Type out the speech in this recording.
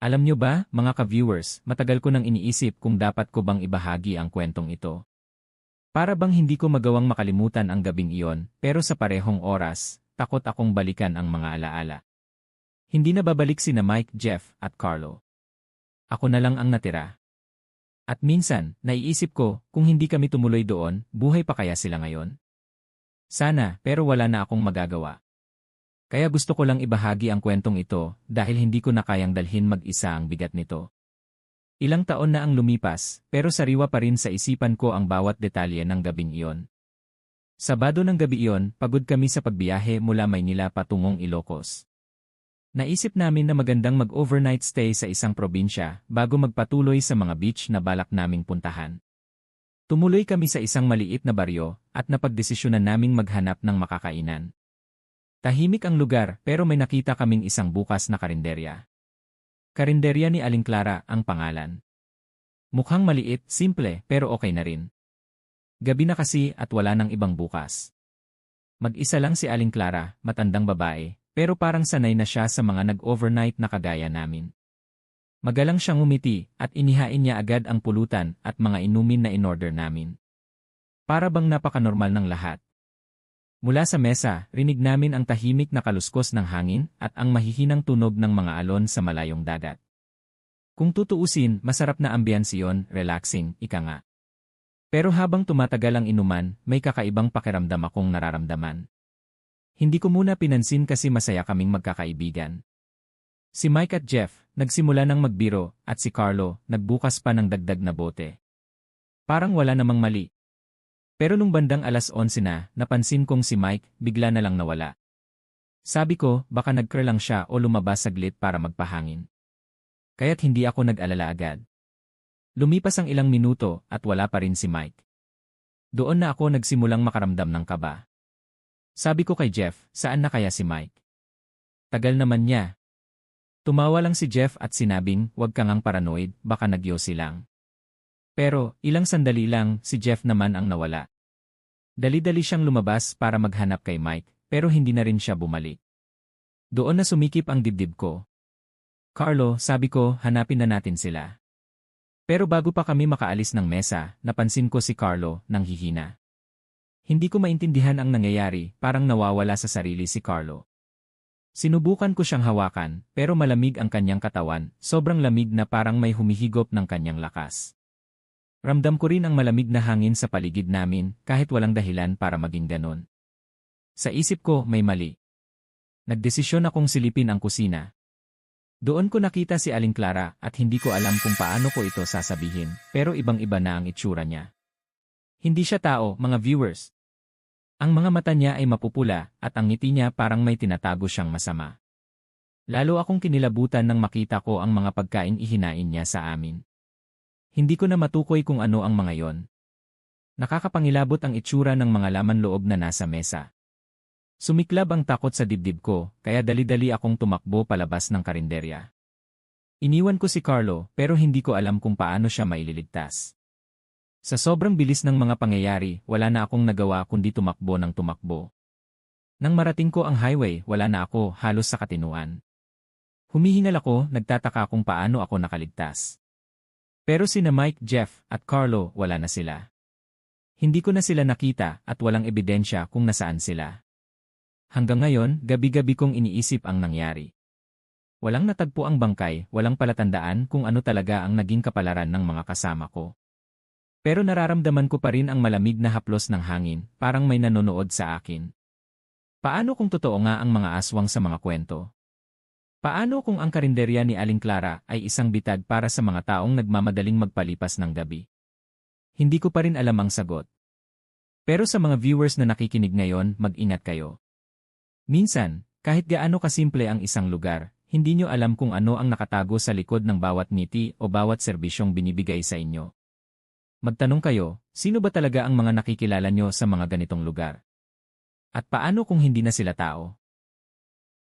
Alam nyo ba, mga ka-viewers, matagal ko nang iniisip kung dapat ko bang ibahagi ang kwentong ito. Para bang hindi ko magawang makalimutan ang gabing iyon, pero sa parehong oras, takot akong balikan ang mga alaala. Hindi na babalik sina Mike, Jeff, at Carlo. Ako na lang ang natira. At minsan, naiisip ko, kung hindi kami tumuloy doon, buhay pa kaya sila ngayon? Sana, pero wala na akong magagawa. Kaya gusto ko lang ibahagi ang kwentong ito dahil hindi ko na kayang dalhin mag-isa ang bigat nito. Ilang taon na ang lumipas, pero sariwa pa rin sa isipan ko ang bawat detalye ng gabing iyon. Sabado ng gabi iyon, pagod kami sa pagbiyahe mula Maynila patungong Ilocos. Naisip namin na magandang mag-overnight stay sa isang probinsya bago magpatuloy sa mga beach na balak naming puntahan. Tumuloy kami sa isang maliit na baryo at napagdesisyonan naming maghanap ng makakainan. Tahimik ang lugar pero may nakita kaming isang bukas na karinderya. Karinderya ni Aling Clara ang pangalan. Mukhang maliit, simple, pero okay na rin. Gabi na kasi at wala nang ibang bukas. Mag-isa lang si Aling Clara, matandang babae, pero parang sanay na siya sa mga nag-overnight na kagaya namin. Magalang siyang umiti at inihain niya agad ang pulutan at mga inumin na inorder namin. Para bang napaka-normal ng lahat. Mula sa mesa, rinig namin ang tahimik na kaluskos ng hangin at ang mahihinang tunog ng mga alon sa malayong dagat. Kung tutuusin, masarap na ambience yon, relaxing, ika nga. Pero habang tumatagal ang inuman, may kakaibang pakiramdam akong nararamdaman. Hindi ko muna pinansin kasi masaya kaming magkakaibigan. Si Mike at Jeff, nagsimula ng magbiro, at si Carlo, nagbukas pa ng dagdag na bote. Parang wala namang mali, pero nung bandang alas 11 na, napansin kong si Mike bigla na lang nawala. Sabi ko, baka nagker lang siya o lumabas saglit para magpahangin. Kaya't hindi ako nag-alala agad. Lumipas ang ilang minuto at wala pa rin si Mike. Doon na ako nagsimulang makaramdam ng kaba. Sabi ko kay Jeff, saan na kaya si Mike? Tagal naman niya. Tumawa lang si Jeff at sinabing, huwag kang ang paranoid, baka nagyosi lang. Pero, ilang sandali lang, si Jeff naman ang nawala. Dali-dali siyang lumabas para maghanap kay Mike, pero hindi na rin siya bumalik. Doon na sumikip ang dibdib ko. Carlo, sabi ko, hanapin na natin sila. Pero bago pa kami makaalis ng mesa, napansin ko si Carlo nang hihina. Hindi ko maintindihan ang nangyayari, parang nawawala sa sarili si Carlo. Sinubukan ko siyang hawakan, pero malamig ang kanyang katawan, sobrang lamig na parang may humihigop ng kanyang lakas. Ramdam ko rin ang malamig na hangin sa paligid namin kahit walang dahilan para maging ganon. Sa isip ko, may mali. Nagdesisyon akong silipin ang kusina. Doon ko nakita si Aling Clara at hindi ko alam kung paano ko ito sasabihin, pero ibang-iba na ang itsura niya. Hindi siya tao, mga viewers. Ang mga mata niya ay mapupula at ang ngiti niya parang may tinatago siyang masama. Lalo akong kinilabutan nang makita ko ang mga pagkain ihinain niya sa amin. Hindi ko na matukoy kung ano ang mga yon. Nakakapangilabot ang itsura ng mga laman loob na nasa mesa. Sumiklab ang takot sa dibdib ko, kaya dali-dali akong tumakbo palabas ng karinderya. Iniwan ko si Carlo pero hindi ko alam kung paano siya maililigtas. Sa sobrang bilis ng mga pangyayari, wala na akong nagawa kundi tumakbo ng tumakbo. Nang marating ko ang highway, wala na ako halos sa katinuan. Humihingal ako, nagtataka kung paano ako nakaligtas. Pero sina Mike, Jeff, at Carlo wala na sila. Hindi ko na sila nakita at walang ebidensya kung nasaan sila. Hanggang ngayon, gabi-gabi kong iniisip ang nangyari. Walang natagpo ang bangkay, walang palatandaan kung ano talaga ang naging kapalaran ng mga kasama ko. Pero nararamdaman ko pa rin ang malamig na haplos ng hangin, parang may nanonood sa akin. Paano kung totoo nga ang mga aswang sa mga kwento? Paano kung ang karinderya ni Aling Clara ay isang bitag para sa mga taong nagmamadaling magpalipas ng gabi? Hindi ko pa rin alam ang sagot. Pero sa mga viewers na nakikinig ngayon, mag-ingat kayo. Minsan, kahit gaano kasimple ang isang lugar, hindi nyo alam kung ano ang nakatago sa likod ng bawat ngiti o bawat serbisyong binibigay sa inyo. Magtanong kayo, sino ba talaga ang mga nakikilala nyo sa mga ganitong lugar? At paano kung hindi na sila tao?